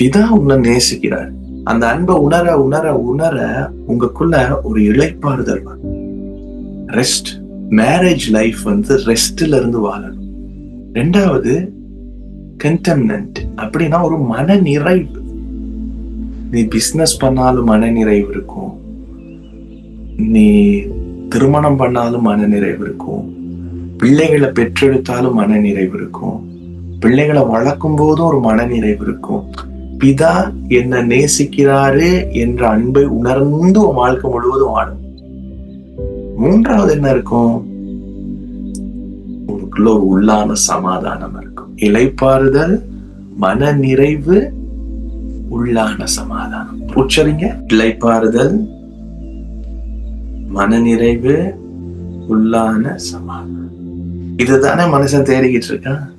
பிதா உன்னை நேசிக்கிறார். அந்த அன்பை உணர உணர உணர உங்களுக்குள்ள ஒரு இழைப்பாறுதல் ரெஸ்ட் மேரேஜ் லைஃப் வந்து ரெஸ்ட்ல இருந்து வாழணும். ரெண்டாவது கண்டெம்னன்ட் அப்படின்னா ஒரு மன நிறைவு நீ பிஸ்னஸ் பண்ணாலும் மன நிறைவு இருக்கும். நீ திருமணம் பண்ணாலும் மன நிறைவு இருக்கும். பிள்ளைகளை பெற்றெடுத்தாலும் மன நிறைவு இருக்கும். பிள்ளைகளை வளர்க்கும் போதும் ஒரு மன நிறைவு இருக்கும். பிதா என்ன நேசிக்கிறாரு என்ற அன்பை உணர்ந்து உன் வாழ்க்கை முழுவதும் வாழும். மூன்றாவது என்ன இருக்கும்? உனக்குள்ள ஒரு உள்ளான சமாதானம் இருக்கும். இலைப்பாறுதல் மன நிறைவு உள்ளான சமாதானம். உச்சரிங்க. இலைப்பாறுதல் மனநிறைவு உள்ளான சமாதானம். இதுதானே மனுஷன் தேடிக்கிட்டு இருக்கான்?